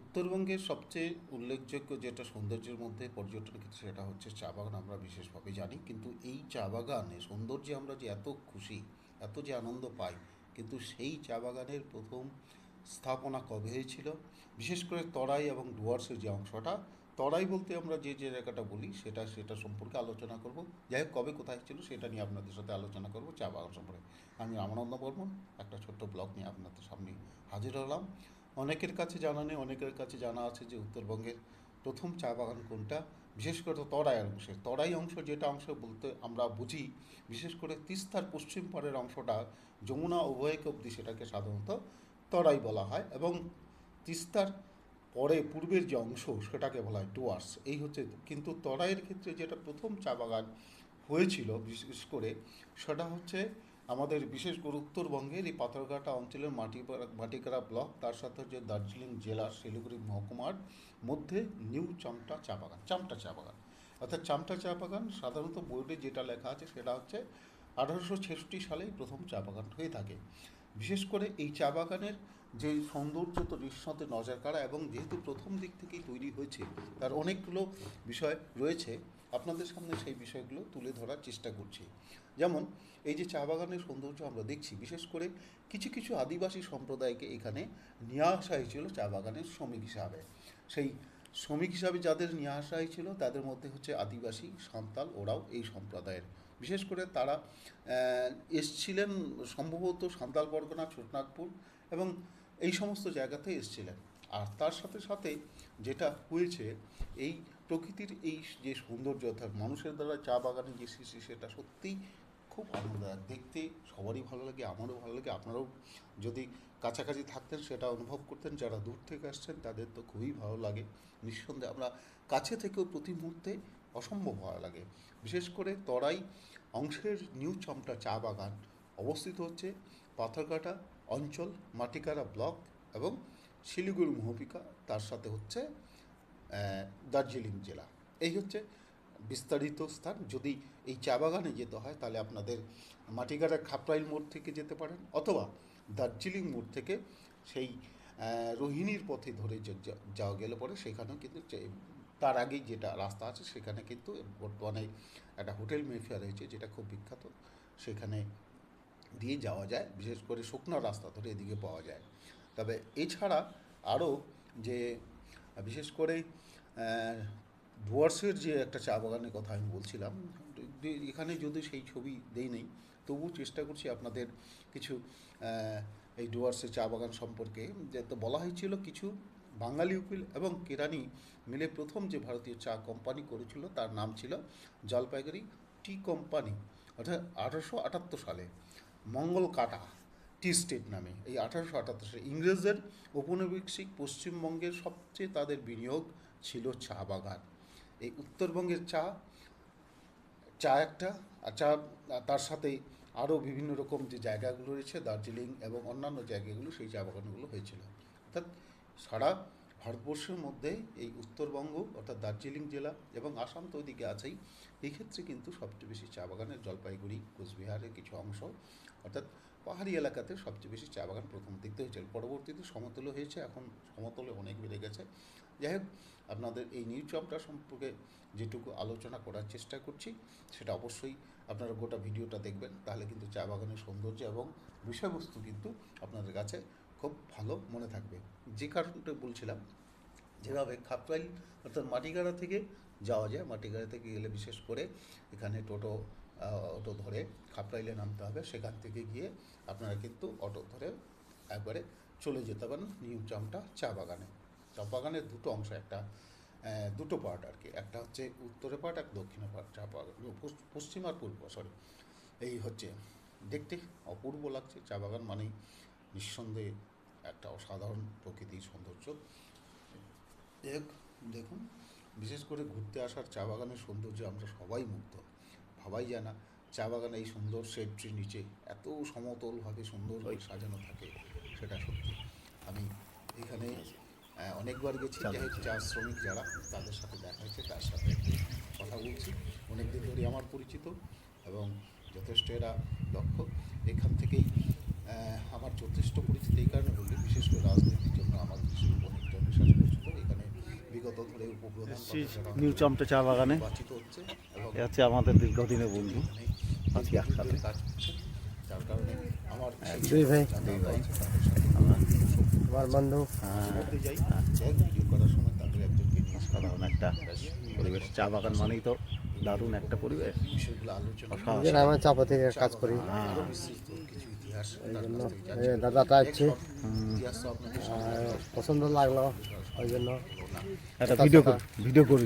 উত্তরবঙ্গের সবচেয়ে উল্লেখযোগ্য যেটা সৌন্দর্যের মধ্যে পর্যটন ক্ষেত্রে সেটা হচ্ছে চা বাগান, আমরা বিশেষভাবে জানি। কিন্তু এই চা বাগানে সৌন্দর্যে আমরা যে এত খুশি, এত যে আনন্দ পাই, কিন্তু সেই চা বাগানের প্রথম স্থাপনা কবে হয়েছিল? বিশেষ করে তরাই এবং ডুয়ার্সের যে অংশটা, তরাই বলতে আমরা যে যে জায়গাটা বলি, সেটা সেটা সম্পর্কে আলোচনা করব। যাই হোক, কবে কোথায় ছিল সেটা নিয়ে আপনাদের সাথে আলোচনা করব চা বাগান সম্পর্কে। আমি রামানন্দ বর্মন, একটা ছোট্ট ব্লগ নিয়ে আপনাদের সামনে হাজির হলাম। অনেকের কাছে জানা নেই, অনেকের কাছে জানা আছে যে উত্তরবঙ্গের প্রথম চা বাগান কোনটা, বিশেষ করে তরাই অংশে। তরাই অংশ যেটা অংশ বলতে আমরা বুঝি, বিশেষ করে তিস্তার পশ্চিম পাড়ের অংশটা যমুনা উভয়ক অবধি সেটাকে সাধারণত তরাই বলা হয় এবং তিস্তার পরে পূর্বের যে অংশ সেটাকে বলা হয় ডুয়ার্স। এই হচ্ছে কিন্তু তরাইয়ের ক্ষেত্রে যেটা প্রথম চা বাগান হয়েছিল বিশেষ করে সেটা হচ্ছে আমাদের বিশেষ করে উত্তরবঙ্গের এই পাথরঘাটা অঞ্চলের মাটি মাটিকারা ব্লক, তার সাথে যে দার্জিলিং জেলার শিলিগুড়ি মহকুমার মধ্যে নিউ চামটা চা বাগান, চামটা চা বাগান। অর্থাৎ চামটা চা বাগান সাধারণত বোর্ডে যেটা লেখা আছে সেটা হচ্ছে আঠারোশো ছেষট্টি সালেই প্রথম চা বাগান হয়ে থাকে। বিশেষ করে এই চা বাগানের যে সৌন্দর্য তো নিঃসন্দেহে নজর কাড়া এবং যেহেতু প্রথম দিক থেকেই তৈরি হয়েছে, তার অনেকগুলো বিষয় রয়েছে, আপনাদের সামনে সেই বিষয়গুলো তুলে ধরার চেষ্টা করছি। যেমন, এই যে চা বাগানের সৌন্দর্য আমরা দেখছি, বিশেষ করে কিছু কিছু আদিবাসী সম্প্রদায়কে এখানে নিয়ে আসা হয়েছিল চা বাগানের শ্রমিক হিসাবে। সেই শ্রমিক হিসাবে যাদের নিয়ে আসা হয়েছিল তাদের মধ্যে হচ্ছে আদিবাসী, সাঁওতাল, ওরাও এই সম্প্রদায়ের। বিশেষ করে তারা এসছিলেন সম্ভবত সাঁওতাল পরগনা ছোটনাগপুর এবং এই সমস্ত জায়গাতে এসছিলেন। আর তার সাথে সাথে যেটা হয়েছে, এই প্রকৃতির এই যে সৌন্দর্য, অর্থাৎ মানুষের দ্বারা চা বাগানে যে সৃষ্টি, সেটা সত্যিই খুব আনন্দদায়ক দেখতে সবারই ভালো লাগে, আমারও ভালো লাগে। আপনারাও যদি কাছাকাছি থাকতেন, সেটা অনুভব করতেন, যারা দূর থেকে আসছেন, তাদের তো খুবই ভালো লাগে। নিঃসন্দেহে আমরা কাছে থেকেও প্রতি মুহূর্তে অসম্ভব ভালো লাগে। বিশেষ করে তরাই অংশের নিউ চমটা চা বাগান অবস্থিত হচ্ছে পাথরঘাটা অঞ্চল, মাটিকারা ব্লক এবং শিলিগুড়ি মহপিকা। তার সাথে হচ্ছে দার্জিলিং জেলা। এই হচ্ছে বিস্তারিত স্থান। যদি এই চা বাগানে যেতে হয়, তাহলে আপনাদের মাটিগাড়া খাপরাইল মোড় থেকে যেতে পারেন অথবা দার্জিলিং মোড় থেকে সেই রোহিণীর পথে ধরে যাওয়া গেলে পরে সেখানেও কিন্তু তার আগেই যেটা রাস্তা আছে, সেখানে কিন্তু বর্তমানে একটা হোটেল মেফিয়া রয়েছে, যেটা খুব বিখ্যাত। সেখানে দিয়ে যাওয়া যায়, বিশেষ করে শুকনো রাস্তা ধরে এদিকে পাওয়া যায়। তবে এছাড়া আরও যে, বিশেষ করে ডুয়ার্সের যে একটা চা বাগানের কথা আমি বলছিলাম এখানে যদি সেই ছবি দেই নেই তবু চেষ্টা করছি আপনাদের কিছু এই ডুয়ার্সের চা বাগান সম্পর্কে। যে তো বলা হয়েছিল কিছু বাঙালি উকিল এবং কেরানি মিলে প্রথম যে ভারতীয় চা কোম্পানি করেছিল তার নাম ছিল জলপাইগুড়ি টি কোম্পানি। অর্থাৎ আঠারোশো আটাত্তর সালে মঙ্গল কাটা টি স্টেট নামে এই আঠারোশো আটাত্তর সালে ইংরেজদের ঔপনিবেশিক পশ্চিমবঙ্গের সবচেয়ে তাদের বিনিয়োগ ছিল চা বাগান। এই উত্তরবঙ্গের চা চা একটা, আর চা তার সাথে আরও বিভিন্ন রকম যে জায়গাগুলো রয়েছে, দার্জিলিং এবং অন্যান্য জায়গাগুলো সেই চা বাগানগুলো হয়েছিল। অর্থাৎ সারা ভারতবর্ষের মধ্যে এই উত্তরবঙ্গ অর্থাৎ দার্জিলিং জেলা এবং আসাম তো ওইদিকে আছেই, এই ক্ষেত্রে কিন্তু সবচেয়ে বেশি চা বাগানের জলপাইগুড়ি, কোচবিহারের কিছু অংশ অর্থাৎ পাহাড়ি এলাকাতে সবচেয়ে বেশি চা বাগান প্রথম দেখতে হয়েছিল পরবর্তীতে সমতলে হয়েছে, এখন সমতলে অনেক বেড়ে গেছে। যাই হোক, আপনাদের এই নিউজ জবটা সম্পর্কে যেটুকু আলোচনা করার চেষ্টা করছি, সেটা অবশ্যই আপনারা গোটা ভিডিওটা দেখবেন, তাহলে কিন্তু চা বাগানের সৌন্দর্য এবং বিষয়বস্তু কিন্তু আপনাদের কাছে খুব ভালো মনে থাকবে। যে কারণটা বলছিলাম, যেভাবে খাপরাইল অর্থাৎ মাটিগাড়া থেকে যাওয়া যায়, মাটিগাড়া থেকে গেলে বিশেষ করে এখানে টোটো অটো ধরে খাপরাইলে নামতে হবে। সেখান থেকে গিয়ে আপনারা কিন্তু অটো ধরে একবারে চলে যেতে পারেন নিউ চামটা চা বাগানে। চা বাগানের দুটো অংশ, একটা দুটো পার্ট আর কি একটা হচ্ছে উত্তরে পার্ট এক দক্ষিণে পার্ট চা বাগান পশ্চিম আর পূর্ব সরি এই হচ্ছে দেখতে অপূর্ব লাগছে। চা বাগান মানেই নিঃসন্দেহে একটা অসাধারণ প্রকৃতির সৌন্দর্য। দেখ দেখুন বিশেষ করে ঘুরতে আসার চা বাগানের সৌন্দর্য আমরা সবাই মুগ্ধ। ভাবাই যায় না চা বাগানে এই সুন্দর শেড ট্রি নিচে এত সমতলভাবে সুন্দর করে সাজানো থাকে সেটা সত্যি। আমি এখানে অনেকবার গেছি যাই চা শ্রমিক যারা তাদের সাথে দেখা হয়েছে তার সাথে কথা বলছি। অনেক দিন ধরে আমার পরিচিত এবং যথেষ্ট এরা দক্ষ। এখান থেকেই আমার যথেষ্ট পরিচিত এই কারণে বলি বিশেষ করে রাজনীতির জন্য আমার কিছু অনেক জনসাধারণ যত ধরে উপপ্রধান এসছি পদে যারা নিউ চমটা চা বাগানে। নির্বাচিত হচ্ছে এবং এ হচ্ছে আমাদের দীর্ঘদিনের বন্ধু। আজকে একসাথে কাজ করছে যার কারণে আমার দুই ভাই। দুই ভাই। আমার বন্ধু। হ্যাঁ। যাই যাই ভিডিও করার সময় তাদের একজনকে নিয়ে সাধারণ একটা পরিবেশ। চা বাগান মানেই তো দারুণ একটা পরিবেশ। বিষয়গুলো আলোচনা করে অসাধারণ। নিজের কাজ করি। আরও জন্য এই তো আপনাদের আর পছন্দ লাগল ওই জন্য। ভিডিও ভিডিও করি।